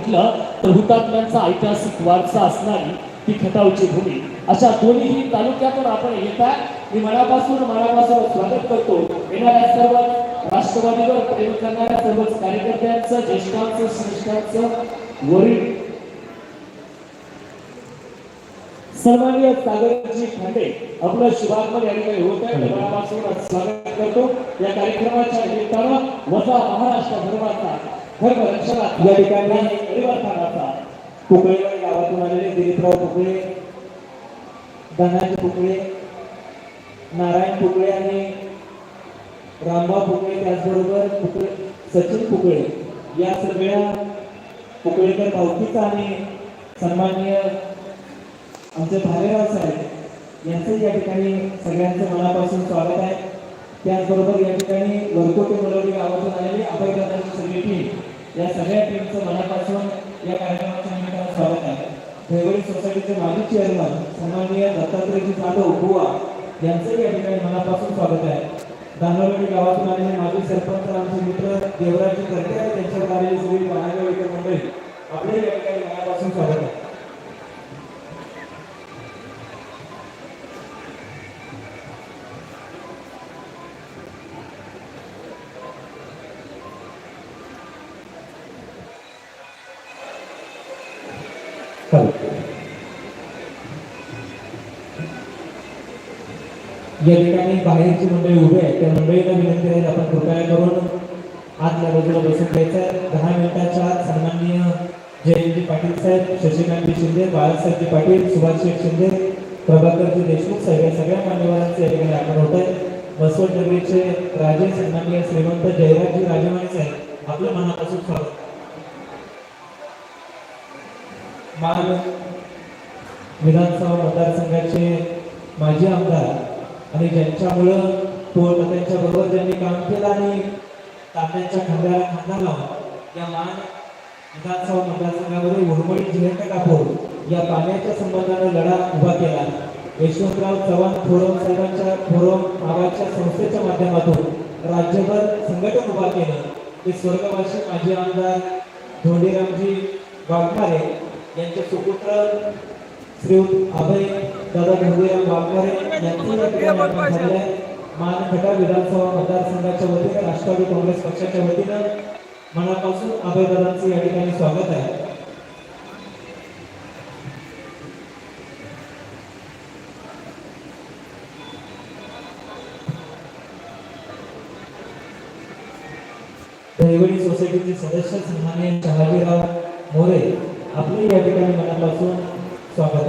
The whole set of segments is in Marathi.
बघितलं तर हुतात्म्यांचा ऐतिहासिक वारसा असणारी ती खटावची भूमी. अशा दोन्ही तालुक्यातून आपण येता मी मनापासून मनापासून स्वागत करतो. येणाऱ्या सर्व राष्ट्रवादीवर प्रेम करणाऱ्या सर्वच कार्यकर्त्यांचं ज्येष्ठांचं श्रेष्ठांचं वरील. सन्माननीय सागरजी खांडे आपलं शुभागमन या ठिकाणी होत आहे. मनापासून स्वागत करतो. या कार्यक्रमाच्या निमित्तानं वजा महाराष्ट्र धर्माचा खर रक्षणात या ठिकाणी परिवर्तनाचा कुकळेवाडी गावातून आलेले दिलीपराव कुकळे धनाजी कुकळे नारायण कुकळे आणि रामभाऊ कुकळे त्याचबरोबर कुकळे सचिन कुकळे या सगळ्या कुकळेकर भावकीचा आणि सन्माननीय आमचे भालेराव साहेब यांचं या ठिकाणी सगळ्यांचं मनापासून स्वागत आहे. त्याचबरोबर या ठिकाणी वरकोटे मुलवडी गावातून आलेली अभयदानाची सगळी टीम या सगळ्या टीमचं मनापासून या कार्यक्रमाच्या निमित्तानं स्वागत आहे. देवळी सोसायटीचे माजी चेअरमन सन्माननीय दत्तात्रयजी जाधव बुवा यांचंही या ठिकाणी मनापासून स्वागत आहे. दानवडी गावातून आलेले माजी सरपंच आमचे मित्र देवराजी करते त्यांच्या त्यांच्यावर आलेली सगळी मंडळी. आपले या ठिकाणी मनापासून स्वागत आहे. या ठिकाणी बाहेरची मंडळी उभी आहे त्या मंडळीला विनंती आहे आपण कृपया करून आतल्या बाजूला बसून घ्यायचं. दहा मिनिटाच्या आत सन्माननीय जयंती पाटील साहेब शशिकांतजी शिंदे बाळासाहेबजी पाटील सुभाषशेठ शिंदे प्रभाकरजी देशमुख साहेब या सगळ्या मान्यवरांचे या ठिकाणी आपण होत आहे. बसवड नगरीचे राजे सन्माननीय श्रीमंत जयराजजी राजमाने साहेब आपलं मनापासून स्वागत. माल विधानसभा मतदारसंघाचे माजी आमदार आणि ज्यांच्यामुळं तो त्यांच्या बरोबर ज्यांनी काम केलं आणि तात्यांच्या खांद्याला खांदा लावून या मान विधानसभा मतदारसंघामध्ये उर्मळी जिल्ह्याचा कापूर या पाण्याच्या संबंधाने लढा उभा केला. यशवंतराव चव्हाण फोरम साहेबांच्या फोरम नावाच्या संस्थेच्या माध्यमातून राज्यभर संघटन उभा केलं. ते स्वर्गवासी माजी आमदार धोंडीरामजी वाघमारे यांचे सुपुत्र श्री अभय दादा धोंडीराम वाघमारे यांचं या ठिकाणी आपण झालेलं आहे मानखटा विधानसभा मतदारसंघाच्या वतीने राष्ट्रवादी काँग्रेस पक्षाच्या वतीनं मनापासून अभयदादांचं या ठिकाणी स्वागत आहे. दहिवडी सोसायटीचे सदस्य सन्मान्य शहाजीराव मोरे आपले या ठिकाणी मनापासून स्वागत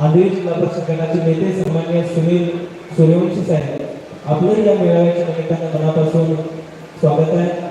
आंधळी जिल्हा परिषद गणाचे नेते सन्मान्य सुनील सूर्यवंशी साहेब आपलं या मेळाव्याच्या निमित्तानं मनापासून स्वागत आहे.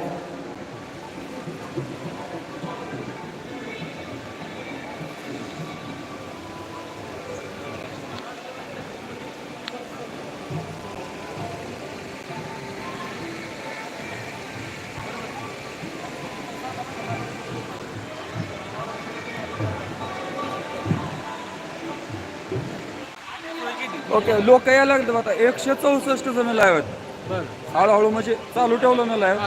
ओके लोक यायला लागले आता. एकशे चौसष्ट जण लाईव्ह आहेत. हळूहळू म्हणजे चालू ठेवलं ना लाईव्ह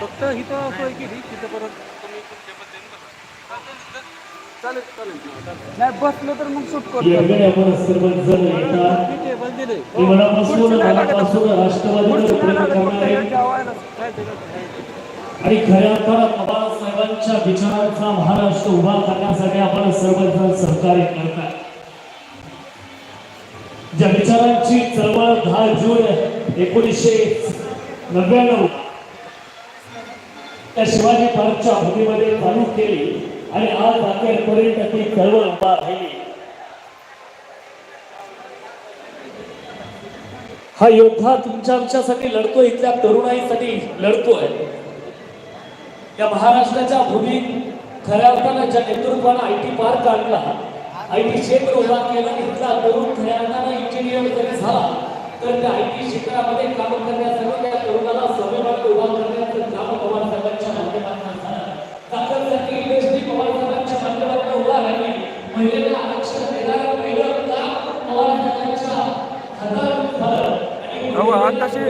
फक्त इथं सोय केली तिथं परत चालेल चालेल. नाही बसलो तर मग सुट राष्ट्रवादीवर प्रेम करणारे आणि खऱ्या अर्थानं बाबासाहेबांच्या विचारांचा महाराष्ट्र उभा करण्यासाठी आपण सर्वजण सहकार्य करतात ज्या विचारांची चळवळ दहा जून एकोणीसशे नव्याण्णव. त्या शिवाजी पार्कच्या भूमीमध्ये चालू केली आणि आज अखेरपर्यंत ती चळवळ उभा राहिली. हा योद्धा तुमच्या आमच्यासाठी लढतोय इथल्या तरुणाईसाठी लढतोय. या महाराष्ट्राच्या भूमीत खऱ्या अर्थानं ज्या नेतृत्वानं आय टी पार्क आणला आय टी क्षेत्र उभा केला इथला तरुण खऱ्या अर्थानं इंजिनियर जरी झाला तर त्या आय टी क्षेत्रामध्ये काम करण्यासाठी त्या तरुणाला स्वाभिमान उभा करण्याचं काम पवार साहेबांच्या माध्यमातून झालं. चाकरसाठी इंडस्ट्री पवार साहेबांच्या माध्यमातून उभा राहिली. महिलेला आरक्षण देणारं पहिलं काम पवार साहेबांच्या हातात झालं. आताशी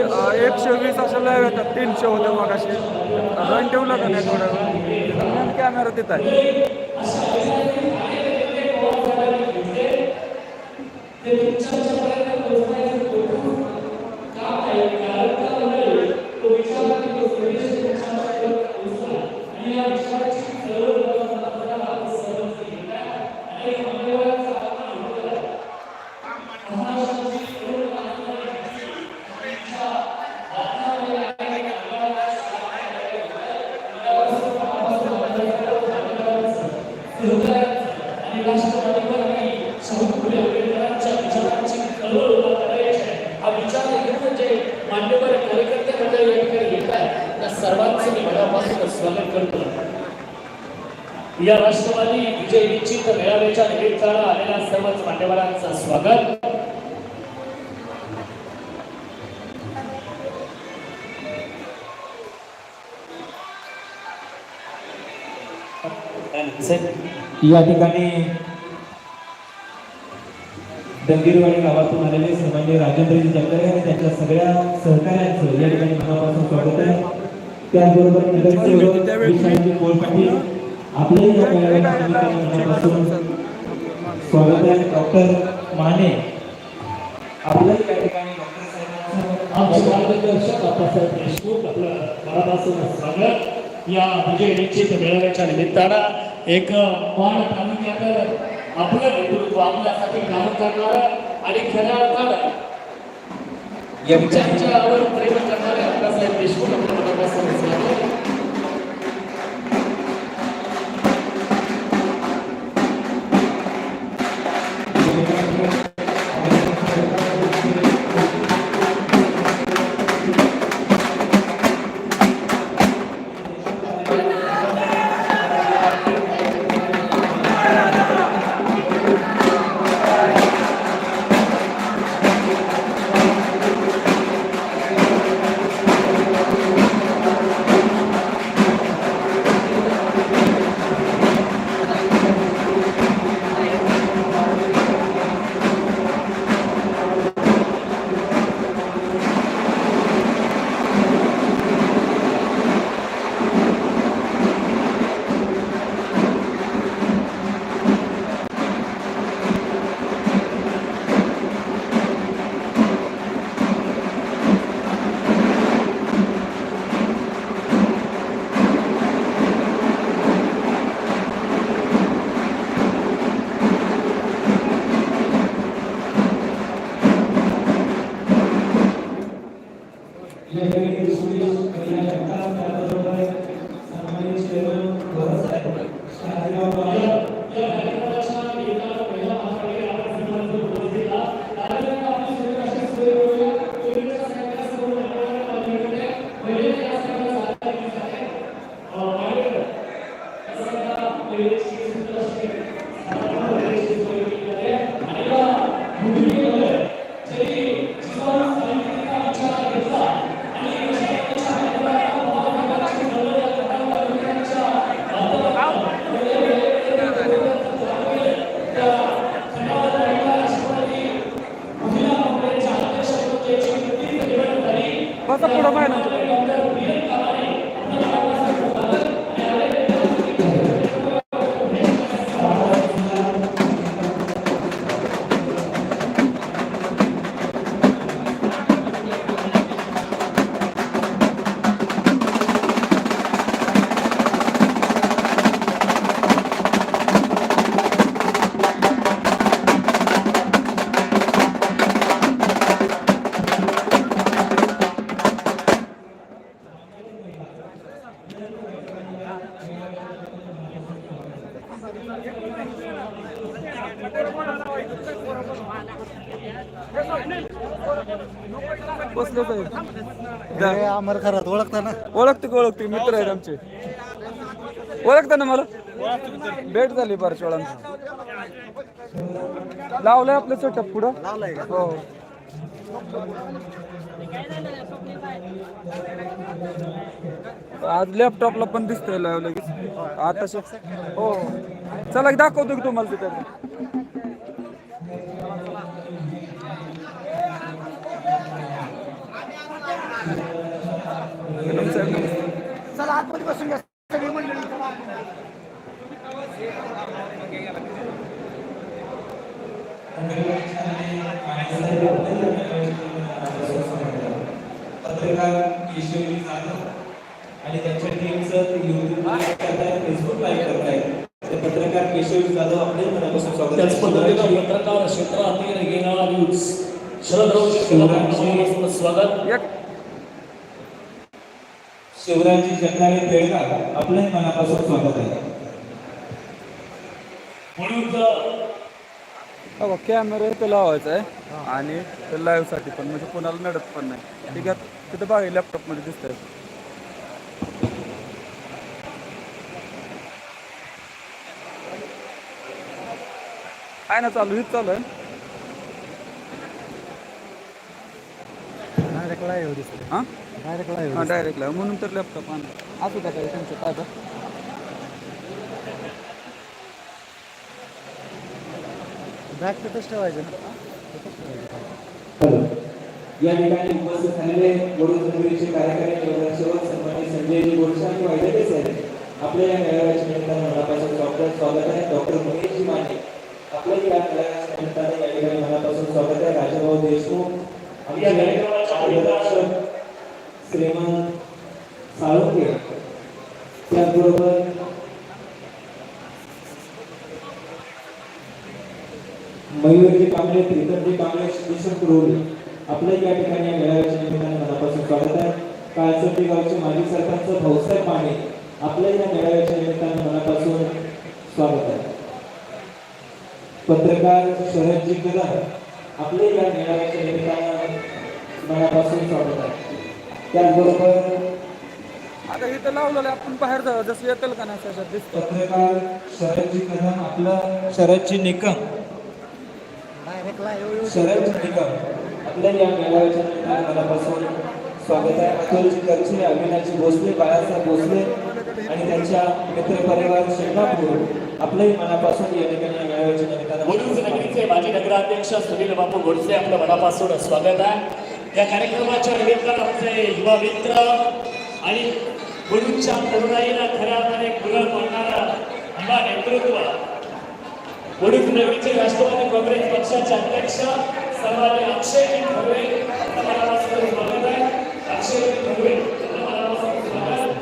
एकशे वीस अशा लाईव्ह येतात. तीनशे होत्या मग असे रन का नाही थोडं कॅमेरा तिथं आहे हा विचार घेऊन जे मान्यवर कार्यकर्ते मंडळी या ठिकाणी येत आहेत त्या सर्वांचं मी मनापासून स्वागत करतो या राष्ट्रवादी विजय निश्चित मेळाव्याच्या निमित्तानं आलेल्या सर्वच मान्यवरांचं स्वागत. या ठिकाणी दंगीरवाडी गावातून आलेले सन्मान्य राजेंद्रजी जगदरे आणि त्यांच्या सगळ्या सहकार्यांचं या ठिकाणी मनापासून स्वागत आहे. त्याचबरोबर नगरसेवक विशालजी कोळपाटील आपले या मेळाव्याच्या निमित्ताने मनापासून स्वागत आहे डॉक्टर माने. आपलंही या ठिकाणी डॉक्टर साहेबांचं मार्गदर्शक आप्पासाहेब देशमुख आपलं मनापासून स्वागत. या विजय निश्चित मेळाव्याच्या निमित्तानं एक माण तालुक्यात आपलं नेतृत्व आपल्यासाठी काम करणार आणि खऱ्या अर्थानं या ठिकाणी विचारांच्यावर प्रेम करणारे बसा पुढं पाहिजे बसलो साहेब. अमर खरात ओळखता ना? ओळखते की ओळखते? मित्र आहेत आमचे. ओळखता ना मला? भेट झाली बऱ्याच वेळांची लावलंय आपलं सेटअप पुढं. हो. आज लॅपटॉपला पण दिसतंय लाव लगेच आता हो. चला दाखवतो की तुम्हाला तिथे. मॅडम साहेब नमस्ते. पत्रकार केशवजी जाधव आणि त्यांच्या टीमचं ते युट्यूब करतायत फेसबुक लाईव्ह करतायत ते पत्रकार केशवजी जाधव आपले मनापासून स्वागत त्याच पद्धतीनं आहे. पत्रकार क्षेत्रातील गेला न्यूज शरदराव शिवराम स्वागत एक शिवराजी जगदाळे पेडगाव आपले मनापासून स्वागत आहे. म्हणून हो कॅमेरा इथं लावायचा आहे. आणि लाईव्हसाठी पण म्हणजे कोणाला नडत पण नाही. ठीक आहे? तिथं बघा लॅपटॉपमध्ये दिसतंय. आहे ना चालू हीच चालू आहे. डायरेक्ट लाईव्ह हा डायरेक्ट हा म्हणून तर लॅपटॉप आणला असू द्या काही तुमचं ताजा बॅग तिथंच ठेवायचं ना. या ठिकाणी उपस्थित झालेले वडूद नगरीचे कार्यकारी नगरसेवक सन्मानित संजयजी गोडसे आणि वैद्यकीय साहेब. आपल्या या मेळाव्याच्या निमित्तानं मनापासून स्वागत स्वागत आहे. डॉक्टर मुकेशजी माने. आपल्या या मेळाव्याच्या निमित्तानं या ठिकाणी मनापासून स्वागत आहे. राजाभाऊ देशमुख. आमचे मार्गदर्शक श्रीमान साळुंके त्याचबरोबर मयूरजी कांबळे प्रीतमजी कांबळे किशन कुरोली आपल्या या ठिकाणी या मेळाव्याच्या निमित्ताने मनापासून स्वागत आहे. काळसर्डी गावचे माजी सरपंच भाऊसाहेब पाणे आपल्या या मेळाव्याच्या निमित्ताने मनापासून स्वागत आहे. पत्रकार शरदजी कदम आपले या मेळाव्याच्या निमित्ताने मनापासून स्वागत आहे. त्याचबरोबर आता इथं लावलेलं आहे, आपण बाहेर जाऊ जसं येतील का नाही त्याच्यात दिसतं. पत्रकार शरदजी कदम आपलं शरदजी निकम. डायरेक्ट लाईव्ह शरद निकम आपल्या या मेळाव्याच्या निमित्तानं मनापासून स्वागत आहे. अतुलजी करचे अविनाशजी भोसले बाळासाहेब भोसले आणि त्यांच्या मित्रपरिवार शिंगापूर आपल्याही मनापासून या ठिकाणी या मेळाव्याच्या निमित्तानं नगरीचे माजी नगराध्यक्ष सुनील बापू गोडसे आपलं मनापासून स्वागत आहे. या कार्यक्रमाच्या निमित्तानं आमचे युवा मित्र आणि वडूजच्या तरुणाईला खऱ्या अर्थाने गुलाल मानणारा युवा नेतृत्व गुरुक नवीचे राष्ट्रवादी काँग्रेस पक्षाचे अध्यक्ष सर्वांनी अक्षय ठरवे आपलं मनापासून स्वागत आहे अक्षय ठरवे आपलं मनापासून स्वागत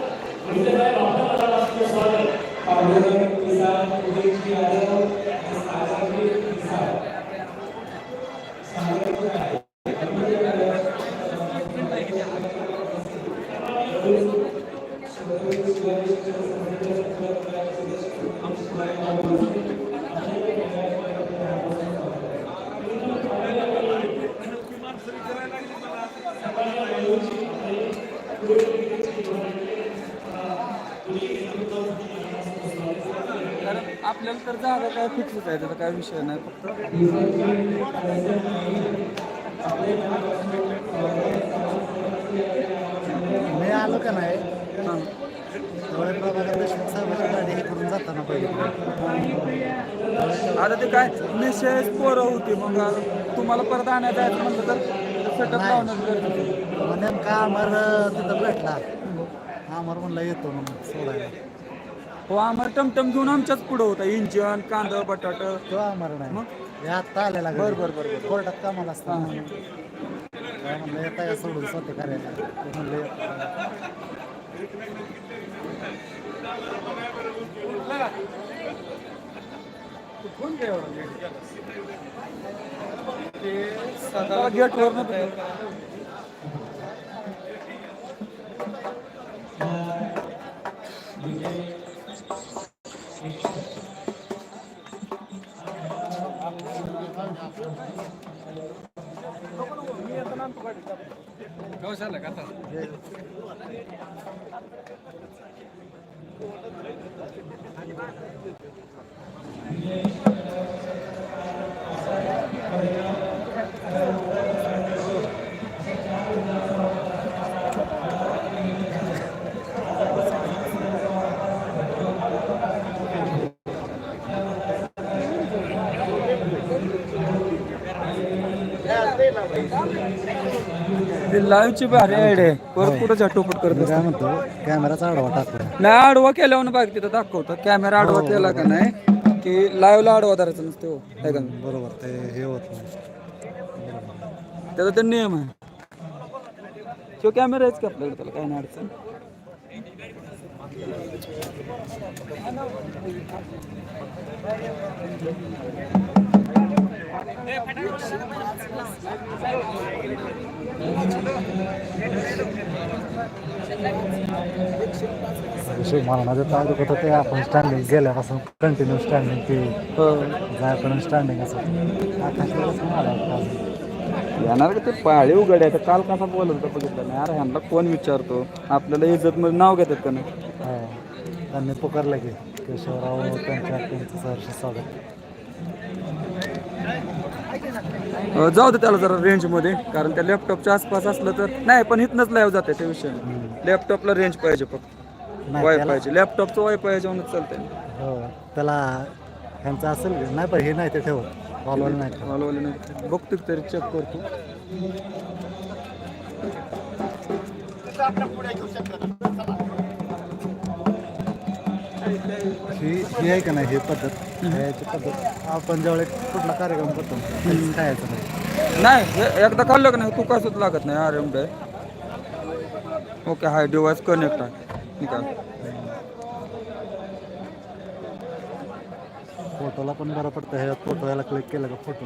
गुडसे साहेब आपलं मनापासून स्वागत पांडुरंग किसान उदयजी यादव आणि सागरजी किसान सागरजी आहे. कारण आपल्याला तर जागा काय फिक्सच आहे त्याचा काय विषय नाही फक्त. मी आलो का नाही? करून जाताना आता ते काय? निशेष पोरं होती मग तुम्हाला परत आणायला जायचं म्हणलं तर सेटअप लावणं गरजेचं. मग नेमका तिथं भेटला. अमर म्हणलं येतो म्हणून सोडायला. हो आम्हाला टमटम घेऊन आमच्याच पुढं होता. इंजन कांदा बटाट. तो नाही. मग? हे आत्ता आलेला बरं, बरं, बरं, बरं. कोर्टात कामाला असतं काय म्हणलं येता या सोडून स्वतः करायला. ते म्हणलं येतो. गेटवर ना ते लाईव्हची भारी आयडिया आहे. परत कुठं झटोपट करत. काय म्हणतो? कॅमेराचा आडवा टाकला नाही आडवा केल्यावर बाग तिथं दाखवतं. कॅमेरा आडवा केला का नाही की लाईव्हला आडवा धरायचा नसतो. हो. आहे का नाही? बरोबर ते हे होत नाही. त्याचा तर नियम आहे. तो कॅमेरा आहेच का आपल्याकडे त्याला काही नाही अडचण. विषय मारणाचे पाय दुखत होते आपण स्टँडिंग गेल्यापासून कंटिन्यू स्टँडिंग ते. जायपर्यंत स्टँडिंग असं आला. येणार का ते पाळी उघड आहे तर काल कसा बोलत होता बघितलं नाही अरे ह्यांना कोण विचारतो आपल्याला इज्जत मध्ये नाव घेतात का नाही हा. त्यांनी पुकारलं की केशवराव त्यांच्या त्यांचं सहर्ष स्वागत जाऊ दे त्याला जरा रेंजमध्ये कारण त्या लॅपटॉपच्या आसपास असलं तर नाही पण इथनच लाईव्ह जाते त्या विषय लॅपटॉपला रेंज पाहिजे फक्त. नाही वाय त्याला पाहिजे लॅपटॉपचं वाय पाहिजे म्हणून चालतंय. हो त्याला ह्यांचं असेल की? नाही पण हे नाही ते ठेवत. कॉलवर नाही वालवाले नाही. बघतो तरी चेक करतो. ही ही आहे का नाही ही पद्धत? याची पद्धत. आपण ज्यावेळेस कुठला कार्यक्रम करतो त्यावेळेस खायचं नाही. नाही हे एकदा खाल्लं का नाही तू कसंच लागत नाही R M okay hi device connect आहे. ठीक आहे. फोटोला पण बरं पडतं ह्याच्यात फोटो याला क्लिक केलं का फोटो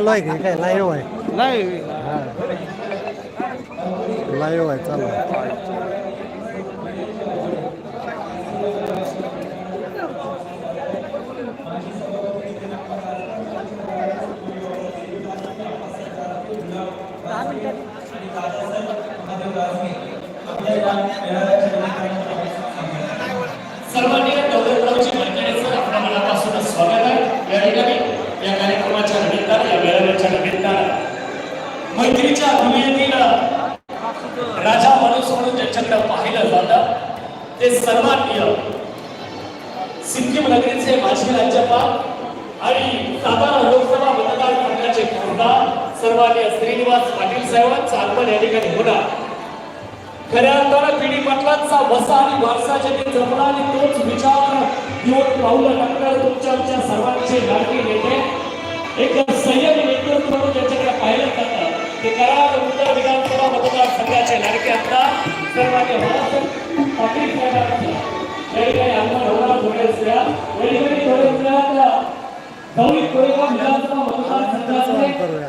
चालू आहे की काय? लाईव्ह आहे? लाईव्ह आहे चालू आहे भूमीतील राजा माणूस म्हणून ज्यांच्याकडे पाहिलं जातं ते सर्वांनीय सिक्कीम नगरीचे माजी राज्यपाल आणि सातारा लोकसभा मतदारसंघाचे खासदार सर्वांनी श्रीनिवास पाटील साहेबांचं आगमन या ठिकाणी होणार. खऱ्या अर्थानं पिढी पाटलांचा वसा आणि वारसा ज्यांनी जपला आणि तोच विचार घेऊन पाऊल टाकणार तुमच्या आमच्या सर्वांचे लाडके नेते. एक संयम नेतृत्व म्हणून ज्यांच्याकडे पाहिलं जातं. ते कराड उत्तर विधानसभा मतदारसंघाचे लाडके आमदार. सर्वांनी पाटील साहेबांचं. या ठिकाणी आगमन होणार थोड्याच वेळात या ठिकाणी थोड्याच वेळात गौरी कोरेगाव विधानसभा मतदारसंघाचे.